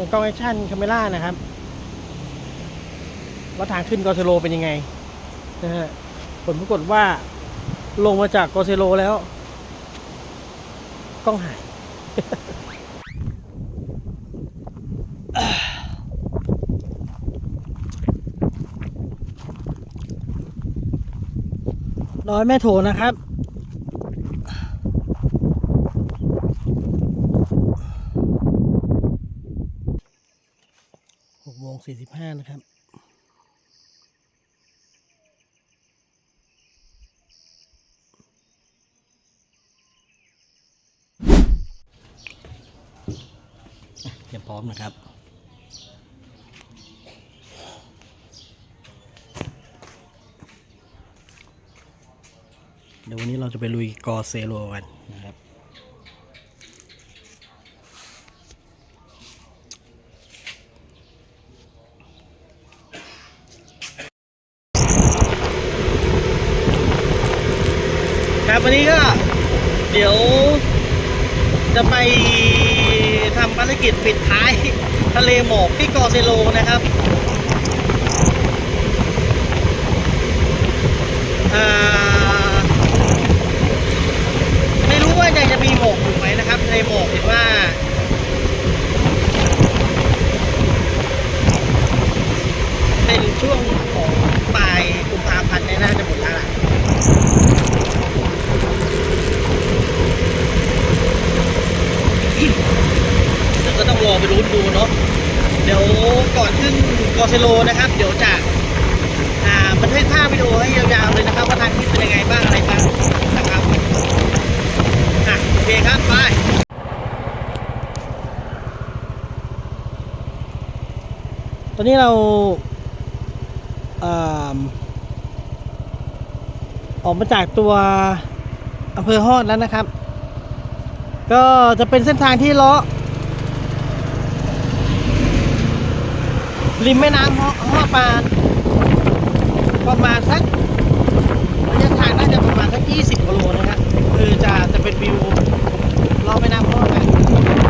เป็นกล้องแอคชั่นคาเมล่านะครับ ว่าทางขึ้นกอเซโลเป็นยังไงนะฮะผลปรากฏว่าลงมาจากกอเซโลแล้ว กล้องหายร้อยแม่โถนะครับ หกโมง สี่สิบห้านะครับ เตรียมพร้อมนะครับเดี๋ยววันนี้เราจะไปลุยกอเซโลกันนะครับ ครับวันนี้ก็เดี๋ยวจะไปทำภารกิจปิดท้าย ทะเลหมอกที่กอเซโลนะครับอ่าไม่รู้ว่ายังจะมีหมอกอยู่ไหมนะครับทะเลหมอกเห็นว่า เป็นช่วงของปลายกุมภาพันธ์เนี่ยน่าจะหมดแล้วล่ะ เดี๋ยวก็ต้องรอไปรุ้นดูเนาะ เดี๋ยวก่อนขึ้นกอเซโลนะครับ เดี๋ยวจะอ่าบันทึกภาพวิดีโอให้ยาวๆเลยนะครับ ว่าทางคลิปเป็นยังไงบ้างอะไรบ้างนะครับอะโอเคครับไป ต อนนี้เราอออกมาจากตัวอำเภอฮอดแล้วนะครับ ก็จะเป็นเส้นทางที่เลาะริมแม่น้ำฮอฮอปานประมาณสักระยะทางน่าจะประมาณสัก 20กิโลนะครับคือจะจะเป็นวิวรอบแม่น้ำฮอนะโ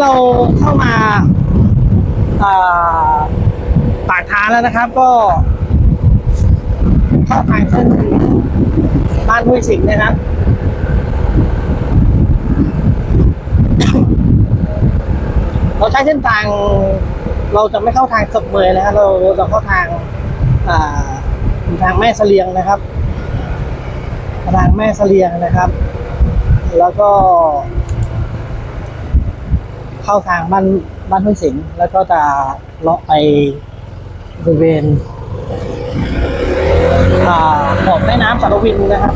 เราเข้ามาปากทางแล้วนะครับ ก็เข้าทางเส้นบ้านห้วยสิงห์นะครับเราใช้เส้นทาง เราจะไม่เข้าทางสบเมยนะครับเราเราจะเข้าทางาทางแม่เสลียงนะครับ ทางแม่เสลียงนะครับ แล้วก็ เข้าทางบ้านบ้านห้วยสิงห์แล้วก็จะเลาะไปบริเวณอ่าขอบแม่น้ำสารวินนะครับ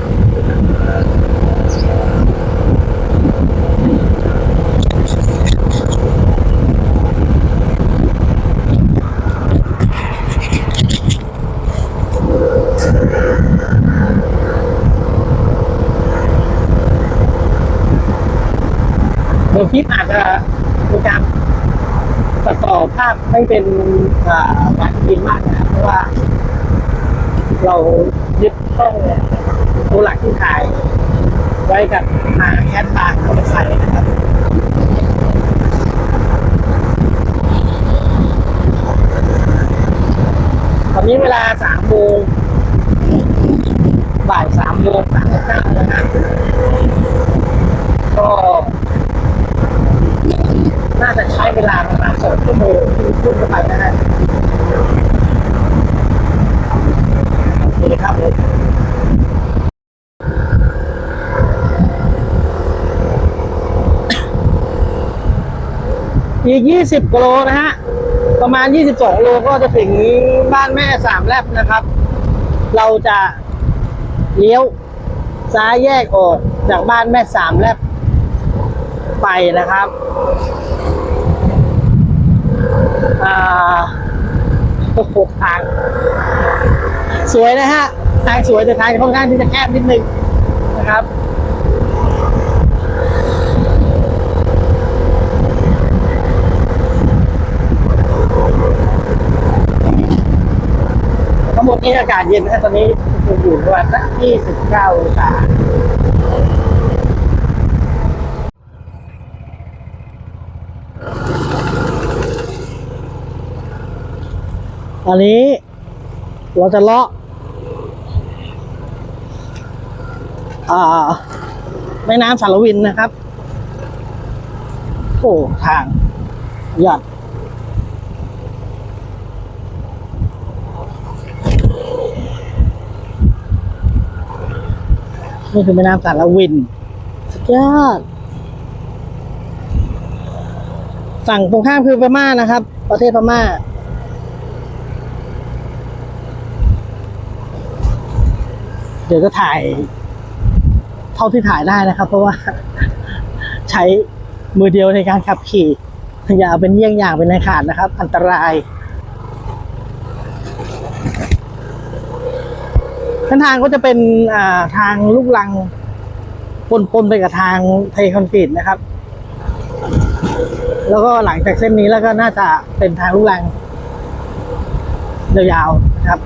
เดี๋ยวคลิปอาจจะมีการตัดต่ อภาพให้เป็นอ่าการกินมากนะเพราะว่า เรายึดกล้องตัวหลักที่ถ่าย ไว้กับหาแคทบาร์เข้าไปใส่นะครับตอนนี้เวลาสามโมงบ่ายสามโมงสามสิบเก้านะครับ ก็ น่าจะใช้เวลาประมาณสองชั่วโมงนไปนะฮะโอเคครับผม อีกยี่สิบกิโลนะฮะ ประมาณ 22โลก็จะถึงบ้านแม่สามแลบนะครับ เราจะเลี้ยวซ้ายแยกออกจากบ้านแม่สามแลบไปนะครับอ่าโอ้โหทาง สวยนะฮะทางสวยแต่ทางค่อนข้างที่จะแคบนิดนึงนะครับ ทั้งหมดนี้อากาศเย็นนะตอนนี้อุณหภูมิอยู่ประมาณสัก29องศาตอนนี้เราจะเลาะอ่าแม่น้ำสารวินนะครับ โอ้ ทางยอด นี่คือแม่น้ำสารวิน สุดยอด ฝั่งตรงข้ามคือพม่านะครับ ประเทศพม่า เดี๋ยวจะถ่าย เท่าที่ถ่ายได้นะครับ เพราะว่า ใช้มือเดียวในการขับขี่อย่าเอาเป็นเยี่ยงอย่างเป็นในขาดนะครับ อันตราย เส้นทางก็จะเป็นทางลูกลังปนปนๆไปกับทางเทคอนกรีตนะครับ แล้วก็หลังจากเส้นนี้แล้วก็น่าจะเป็นทางลูกลังยาวๆนะครับ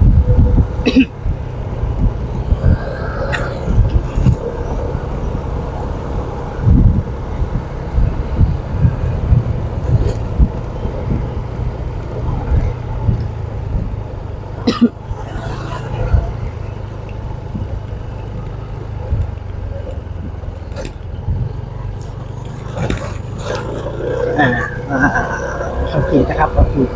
อ่าอ่าคอนกรีตนะครับคอนกรีต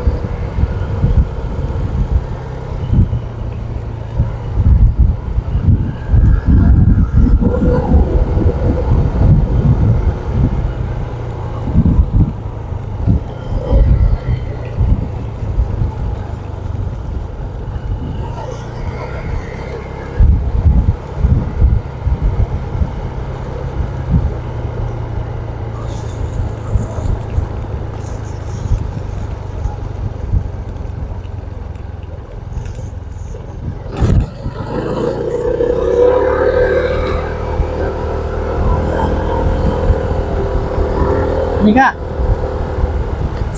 นี่ก็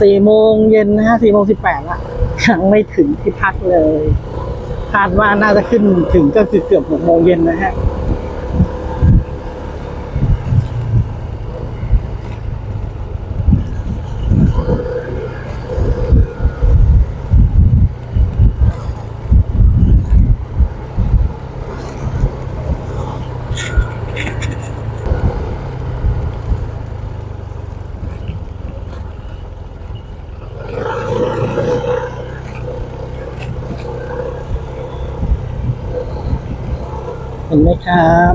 สี่โมงเย็นนะฮะสี่โมงสิบแปดละยังไม่ถึงที่พักเลย คาดว่าน่าจะขึ้นถึงก็คือเกือบหกโมงเย็นนะฮะ นไหมครับ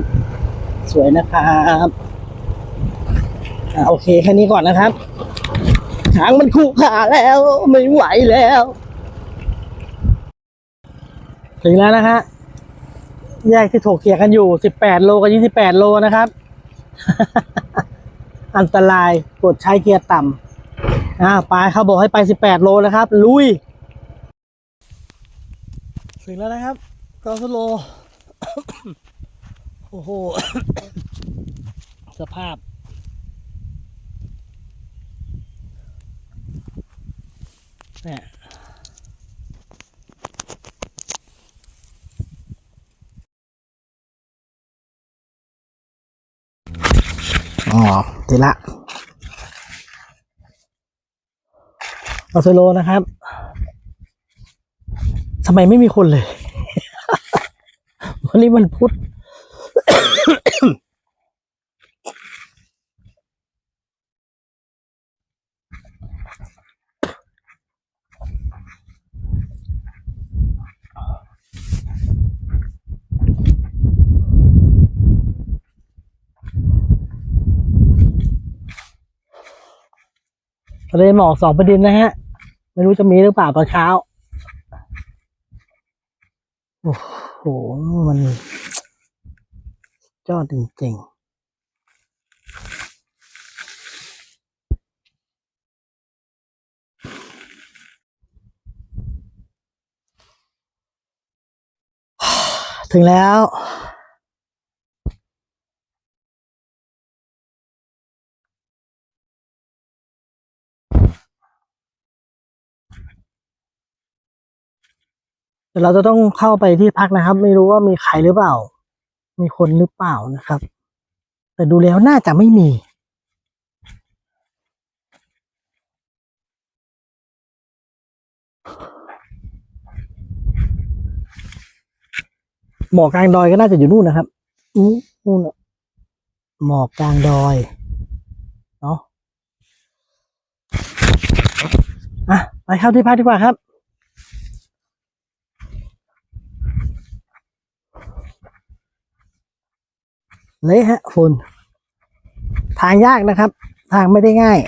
สวยนะครับอ่าโอเคแค่นี้ก่อนนะครับทางมันคู่ขาแล้วไม่ไหวแล้ว ถึงแล้วนะฮะแยกที่ถกเถียงกันอยู่18โลกับ28โลนะครับ อันตรายกดใช้เกียร์ต่ำอ่าไปเขาบอกให้ไป18โลนะครับ ลุย ถึงแล้วนะครับกอสโล โอ้โห สภาพ เนี่ยอ๋อดีละบาโซโลนะครับทำไมไม่มีคนเลย วันนี้มันพุธ ทะเลหมอกสองประเด็นนะฮะ ไม่รู้จะมีหรือเปล่าตอนเช้า โอ้โห มันยอดจริงๆถึงแล้ว เดี๋ยวเราจะต้องเข้าไปที่พักนะครับ ไม่รู้ว่ามีใครหรือเปล่า มีคนหรือเปล่านะครับ แต่ดูแล้วน่าจะไม่มีหมอกกลางดอยก็น่าจะอยู่นู่นนะครับอืมนู่นหมอกกลางดอยเนาะอะไปเข้าที่พักดีกว่าครับ เละฮะฝุ่นทางยากนะครับ ทางไม่ได้ง่าย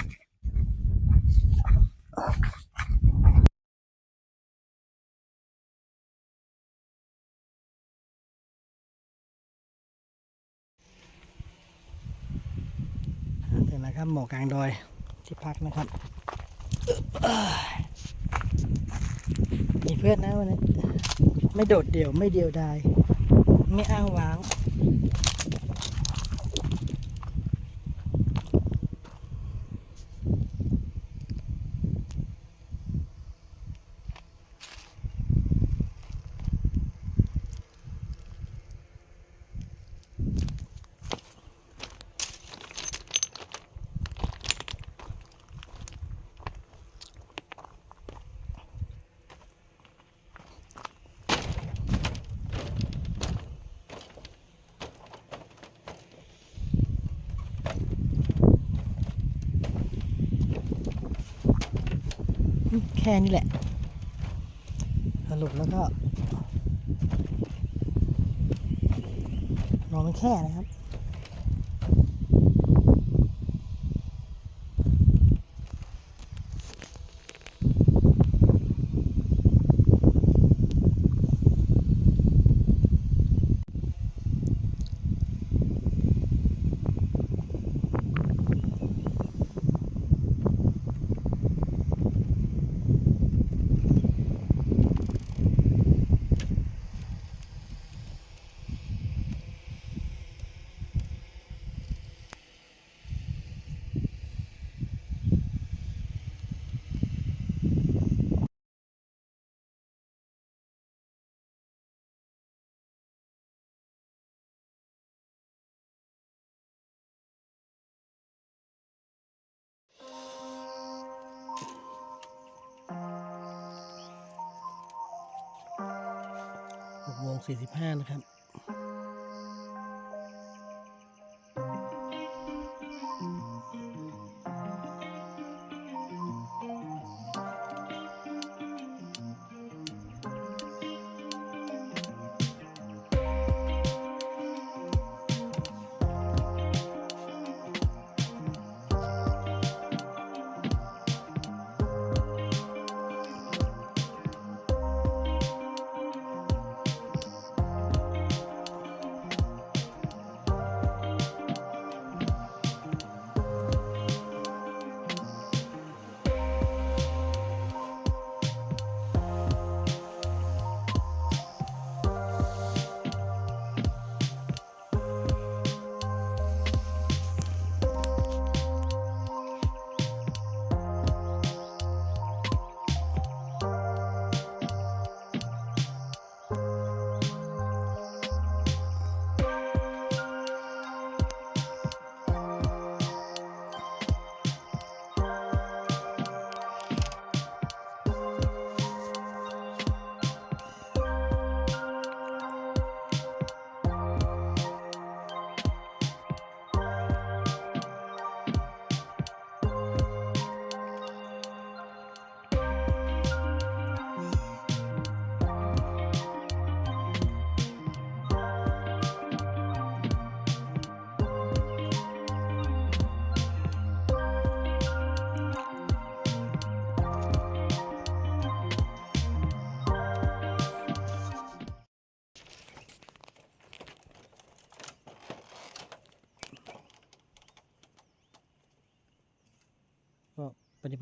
ถึงนะครับหมอกกลางดอยที่พักนะครับเอ้ยมีเพื่อนนะวันนี้ไม่โดดเดี่ยวไม่เดียวดาย ไม่อ้างว้าง แค่นี้แหละ สรุปแล้วก็นอนมันแค่นะครับ โมงสี่สิบห้านะครับ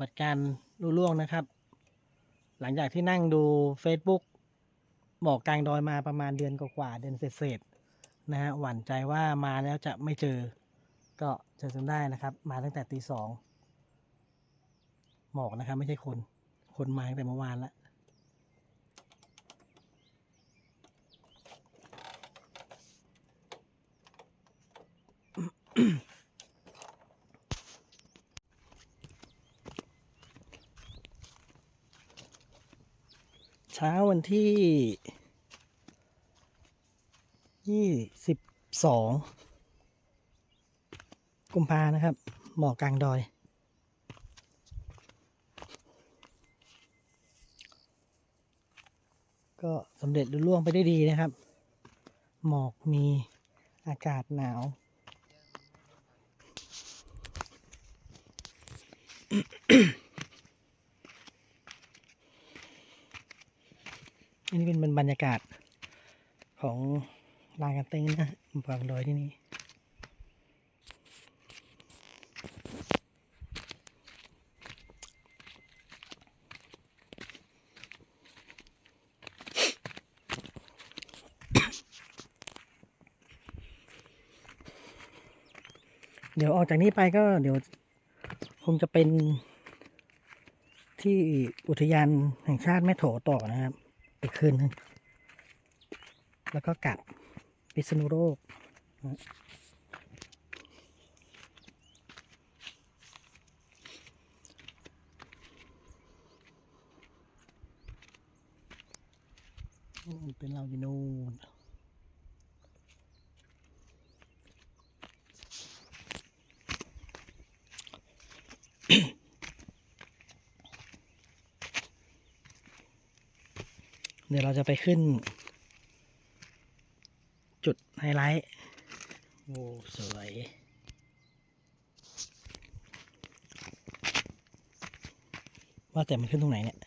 บัติการลุล่วงนะครับ หลังจากที่นั่งดู Facebook หมอกกลางดอยมาประมาณเดือนกว่าเดือนเศษๆนะฮะหวั่นใจว่ามาแล้วจะไม่เจอ ก็เจอจนได้นะครับ มาตั้งแต่ตีสองหมอกนะครับ ไม่ใช่คน คนมาตั้งแต่เมื่อวานแล้วเช้าวันที่ยี่สิบสองกุมภานะครับ หมอกกลางดอย ก็สำเร็จลุล่วงไปได้ดีนะครับ หมอกมีอากาศหนาว อันนี้เป็นบรรยากาศของลานกางเต็นท์นะบางดอยที่นี่เดี๋ยวออกจากนี้ไปก็เดี๋ยวคงจะเป็นที่อุทยานแห่งชาติแม่โถต่อนะครับ อีกคืนนึง แล้วก็กลับพิษณุโลกนะนู่นเป็นเราอยู่นู่นเดี๋ยวเราจะไปขึ้น จุดไฮไลท์ โอ้ สวย ว่าแต่มันขึ้นตรงไหนเนี่ย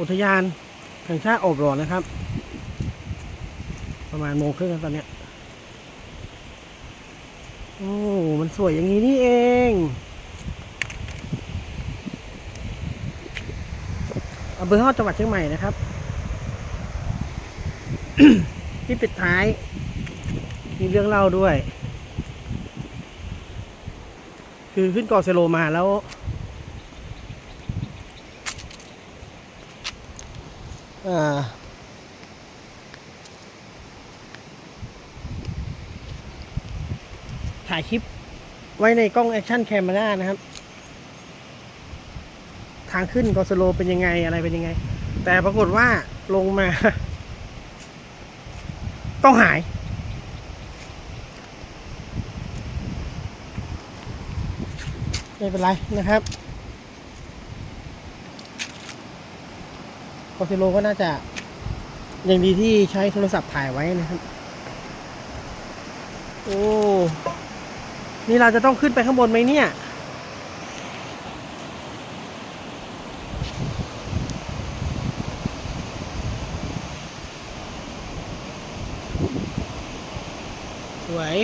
อุทยานแห่งชาติอบหลอนนะครับ ประมาณโมงครึ่งตอนเนี้ยโอ้ มันสวยอย่างนี้นี่เองอำเภอฮอดจังหวัดเชียงใหม่นะครับ ที่ปิดท้าย มีเรื่องเล่าด้วย คือขึ้นเกาะเซโลมาแล้ว ถ่ายคลิป ไว้ในกล้องแอคชั่นแคม e r านะครับ ทางขึ้นกอสโลเป็นยังไงอะไรเป็นยังไง แต่ปรากฏว่าลงมากล้องหาย ไม่เป็นไรนะครับกอสโลก็น่าจะยังดีที่ใช้โทรศัพท์ถ่ายไว้นะครับ โอ้ นี่เราจะต้องขึ้นไปข้างบนไหมเนี่ย สวย